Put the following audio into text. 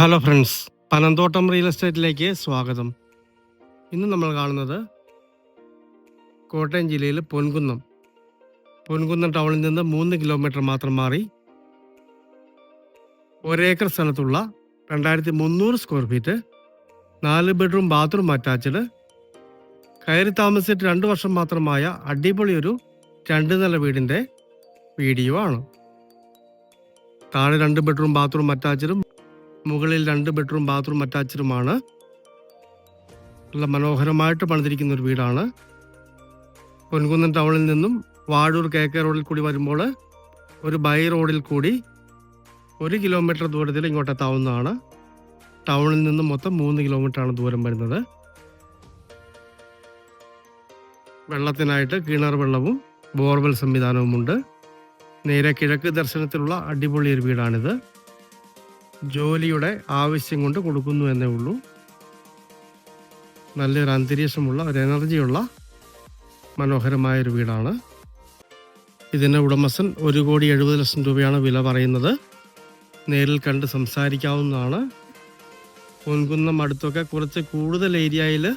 Hello friends Panamthottam real എസ്റ്റേറ്റിലേക്ക് സ്വാഗതം. ഇന്ന് നമ്മൾ കാണുന്നത് കോട്ടയം ജില്ലയിൽ പൊൻകുന്നം. പൊൻകുന്നം ടൗണിൽ നിന്ന് മൂന്ന് കിലോമീറ്റർ മാത്രം മാറി ഒരേക്കർ സ്ഥലത്തുള്ള രണ്ടായിരത്തി മുന്നൂറ് സ്ക്വയർ ഫീറ്റ് നാല് ബെഡ്റൂം ബാത്റൂം അറ്റാച്ച്ഡ് കയറി താമസിച്ചിട്ട് രണ്ട് വർഷം മാത്രമായ അടിപൊളി ഒരു രണ്ട് നില വീടിന്റെ വീഡിയോ ആണ്. താഴെ രണ്ട് ബെഡ്റൂം ബാത്റൂം അറ്റാച്ച്ഡും മുകളിൽ രണ്ട് ബെഡ്റൂം ബാത്റൂം അറ്റാച്ച്ഡുമാണ്. നല്ല മനോഹരമായിട്ട് പണിതിരിക്കുന്ന ഒരു വീടാണ്. പൊൻകുന്നം ടൗണിൽ നിന്നും വാഴൂർ കെ കെ റോഡിൽ കൂടി വരുമ്പോൾ ഒരു ബൈ റോഡിൽ കൂടി ഒരു കിലോമീറ്റർ ദൂരത്തിൽ ഇങ്ങോട്ട് എത്താവുന്നതാണ്. ടൗണിൽ നിന്നും മൊത്തം മൂന്ന് കിലോമീറ്ററാണ് ദൂരം വരുന്നത്. വെള്ളത്തിനായിട്ട് കിണർ വെള്ളവും ബോർവെൽ സംവിധാനവുമുണ്ട്. നേരെ കിഴക്ക് ദർശനത്തിലുള്ള അടിപൊളി ഒരു വീടാണിത്. ജോലിയുടെ ആവശ്യം കൊണ്ട് കൊടുക്കുന്നു എന്നേ ഉള്ളൂ. നല്ലൊരു അന്തരീക്ഷമുള്ള ഒരു എനർജിയുള്ള മനോഹരമായ ഒരു വീടാണ്. ഇതിന്റെ ഉടമസ്ഥൻ ഒരു കോടി എഴുപത് ലക്ഷം രൂപയാണ് വില പറയുന്നത്. നേരിൽ കണ്ട് സംസാരിക്കാവുന്നതാണ്. പൊൻകുന്നം അടുത്തൊക്കെ കുറച്ച് കൂടുതൽ ഏരിയയിൽ